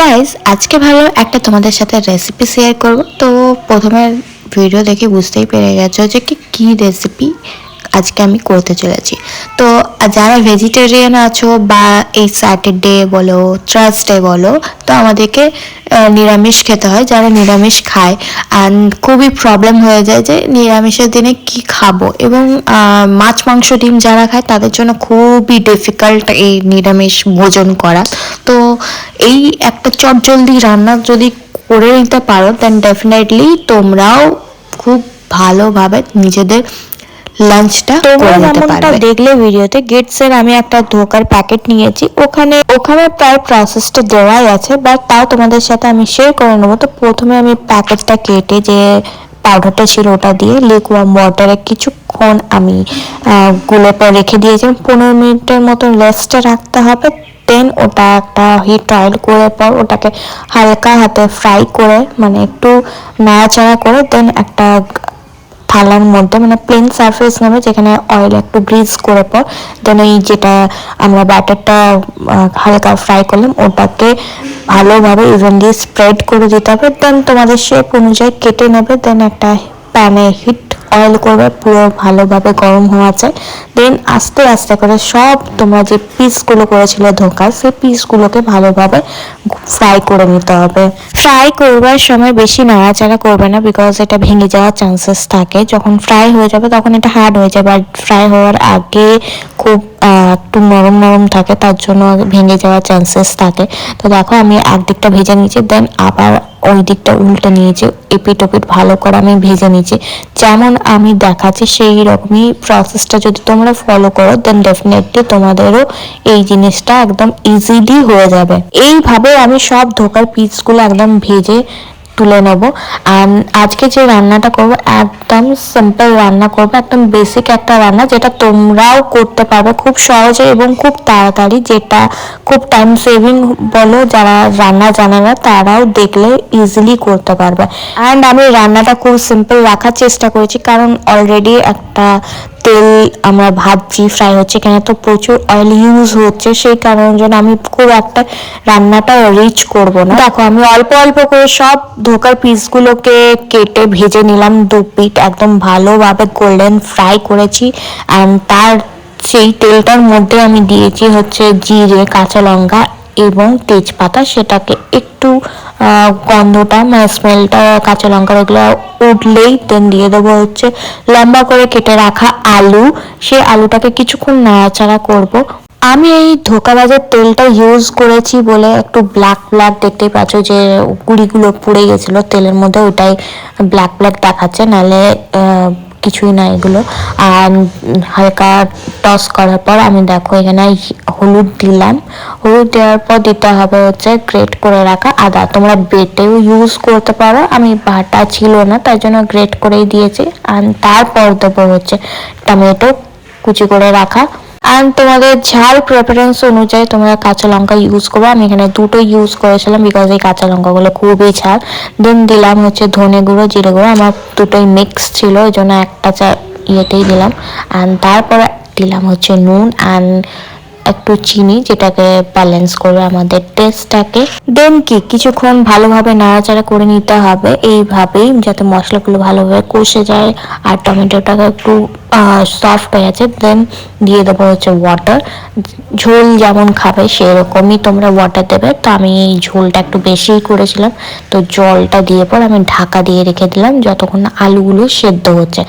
Guys আজকে ভালো একটা তোমাদের সাথে রেসিপি শেয়ার করব। তো প্রথমে ভিডিও দেখে বুঝতেই পেরে গেছো যে কি, কী রেসিপি আজকে আমি করতে চলেছি। তো যারা ভেজিটেরিয়ান আছো বা এই স্যাটারডে বলো থার্সডে বলো, তো আমাদেরকে নিরামিষ খেতে হয়। যারা নিরামিষ খায় অ্যান্ড খুবই প্রবলেম হয়ে যায় যে নিরামিষের দিনে কি খাব। এবং মাছ, মাংস, ডিম যারা খায়, তাদের জন্য খুবই ডিফিকাল্ট এই নিরামিষ ভোজন করা। তো এই একটা চটজলদি রান্না যদি করে নিতে পারো দেন ডেফিনেটলি তোমরাও খুব ভালোভাবে নিজেদের লাঞ্চটা করে নিতে যেমনটা পারবে। দেখলে ভিডিওতে গেটসের আমি একটা ধোকার প্যাকেট নিয়েছি। ওখানে ওখানে প্রায় প্রসেসটা দেওয়াই আছে বাট তাও তোমাদের সাথে আমি শেয়ার করে নেব। তো প্রথমে আমি প্যাকেটটা কেটে যে পাউডারটা ছিল ওটা দিয়ে লিকুয়াম ওয়াটারে কিছুক্ষণ আমি গুলে পর রেখে দিয়েছিলাম। পনেরো মিনিটের মতন রেস্টে রাখতে হবে দেন ওটা একটা হিট অয়েল করে পর ওটাকে হালকা হাতে ফ্রাই করে মানে একটু নাড়াচাড়া করে দেন একটা থালার মধ্যে মানে প্লেন সারফেস নেবে যেখানে অয়েল একটু গ্রিজ করে পর দেন এই যেটা আমরা ব্যাটারটা হালকা ফ্রাই করলাম, ওটাকে ভালোভাবে ইভেনলি স্প্রেড করে দিতে হবে। দেন তোমাদের শেপ অনুযায়ী কেটে নেবে দেন একটা প্যানে হিট অয়েল করবে, পুরো ভালোভাবে গরম হওয়া চাই দেন আস্তে আস্তে করে সব তোমরা যে পিসগুলো করেছিলে ধোকা সেই পিসগুলোকে ভালোভাবে ফ্রাই করে নিতে হবে। ফ্রাই করবার সময় বেশি নাড়াচাড়া করবে না বিকজ এটা ভেঙে যাওয়ার চান্সেস থাকে। যখন ফ্রাই হয়ে যাবে, তখন এটা হার্ড হয়ে যাবে। আর ফ্রাই হওয়ার আগে খুব একটু নরম নরম থাকে, তার জন্য ভেঙে যাওয়ার চান্সেস থাকে। তো দেখো আমি একদিকটা ভেজে নিয়েছি দেন আবার ওই দিকটা উল্টে নিয়েছি, এপিট ওপিট ভালো করে আমি ভেজে নিয়েছি। যেমন আমি দেখাচ্ছি, সেই রকমই প্রসেসটা যদি তোমরা ফলো করো দেন ডেফিনেটলি তোমাদেরও এই জিনিসটা একদম ইজিলি হয়ে যাবে। এইভাবে আমি সব ধোকার পিসগুলো একদম ভেজে তুলে নেব। আজকে যে রান্নাটা করব, একদম সিম্পল রান্না করব, একদম বেসিক একটা রান্না যেটা তোমরাও করতে পারবে খুব সহজে এবং খুব তাড়াতাড়ি, যেটা খুব টাইম সেভিং বলো, যারা রান্না জানে না, তারাও দেখলে ইজিলি করতে পারবে। অ্যান্ড আমি রান্নাটা খুব সিম্পল রাখার চেষ্টা করেছি, কারণ অলরেডি একটা তেল আমরা ভাবছি ফ্রাই হচ্ছে এখানে তো প্রচুর অয়েল ইউজ হচ্ছে, সেই কারণের জন্য আমি খুব একটা রান্নাটা রিচ করব না। দেখো, আমি অল্প অল্প করে সব ধোকার পিসগুলোকে কেটে ভেজে নিলাম, দু পিট একদম ভালোভাবে গোল্ডেন ফ্রাই করেছি অ্যান্ড তার সেই তেলটার মধ্যে আমি দিয়েছি হচ্ছে জিরে, কাঁচা লঙ্কা এবং তেজপাতা, সেটাকে একটু গন্ধটা মানে স্মেলটা কাঁচা লঙ্কার ওগুলো উঠলেই দেন দিয়ে দেবো হচ্ছে লম্বা করে কেটে রাখা আলু। সেই আলুটাকে কিছুক্ষণ নাড়াচাড়া করব। আমি এই ধোকাবাজের তেলটা ইউজ করেছি বলে একটু ব্ল্যাক ব্ল্যাক দেখতেই পাচ্ছ যে গুড়িগুলো পুড়ে গেছিল তেলের মধ্যে ওটাই ব্ল্যাক ব্ল্যাক দেখাচ্ছে। নাহলে কিছুই না এগুলো। আর হালকা টস করার পর আমি দেখো এখানে হলুদ দিলাম। হলুদ দেওয়ার পর দিতে হবে হচ্ছে গ্রেট করে রাখা আদা। তোমরা বেটেও ইউজ করতে পারো। আমি বাটা ছিল না তাই জন্য গ্রেট করেই দিয়েছি। আর তারপর দেবো হচ্ছে টমেটো কুচি করে রাখা। আর তোমাদের ঝাল প্রেফারেন্স অনুযায়ী তোমরা কাঁচা লঙ্কা ইউজ করবে। আমি এখানে দুটো ইউজ করেছিলাম বিকজ এই কাঁচা লঙ্কাগুলো খুবই ঝাল। দেন দিলাম হচ্ছে ধনে গুঁড়ো, জিরে গুঁড়ো। আমার দুটোই মিক্স ছিল ওই জন্য একটা চা ইয়েতেই দিলাম। অ্যান্ড তারপরে দিলাম হচ্ছে নুন। অ্যান্ড একটু চিনি যেটাকে ব্যালেন্স করবে আমাদের টেস্টটাকে দেন কি? কিছুক্ষণ ভালোভাবে নাড়াচাড়া করে নিতে হবে। এইভাবেই যাতে মশলাগুলো ভালোভাবে কষে যায় আর টমেটোটাকে একটু সফট হয়ে আছে দেন দিয়ে দেবো হচ্ছে ওয়াটার ঝোল যেমন খাবে সেরকমই তোমরা ওয়াটার দেবে। তো আমি এই ঝোলটা একটু বেশিই করেছিলাম। তো জলটা দিয়ে পর আমি ঢাকা দিয়ে রেখে দিলাম। যতক্ষণ আলুগুলো সেদ্ধ হচ্ছে।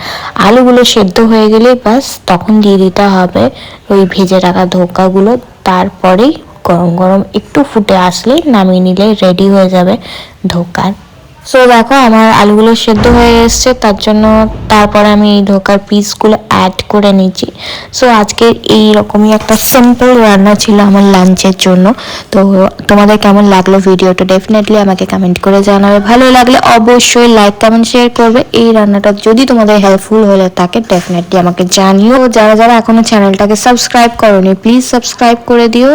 আলুগুলো সেদ্ধ হয়ে গেলে ব্যাস, তখন দিয়ে দিতে হবে ওই ভেজে রাখা ধোকাগুলো তারপরেই গরম গরম একটু ফুটে আসলেই নামিয়ে নিলে রেডি হয়ে যাবে ধোকার। সো দেখো, আমার আলুগুলো সেদ্ধ হয়ে এসছে, তার জন্য তারপরে আমি এই ধোকার পিসগুলো অ্যাড করে নিচ্ছি। সো আজকে এই রকমই একটা সিম্পল রান্না ছিল আমার লাঞ্চের জন্য। তো তোমাদের কেমন লাগল ভিডিওটা ডেফিনেটলি আমাকে কমেন্ট করে জানাবে। ভালো লাগলে অবশ্যই লাইক কমেন্ট শেয়ার করবে। এই রান্নাটা যদি তোমাদের হেল্পফুল হলে থাকে ডেফিনেটলি আমাকে জানিও। যারা যারা এখনও চ্যানেলটাকে সাবস্ক্রাইব করোনি প্লিজ সাবস্ক্রাইব করে দিও।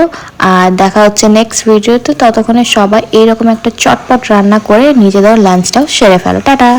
আর দেখা হচ্ছে নেক্সট ভিডিওতে ততক্ষণে সবাই এইরকম একটা চটপট রান্না করে নিজেদের লাঞ্চটাও সেরে ফেলো টাটা।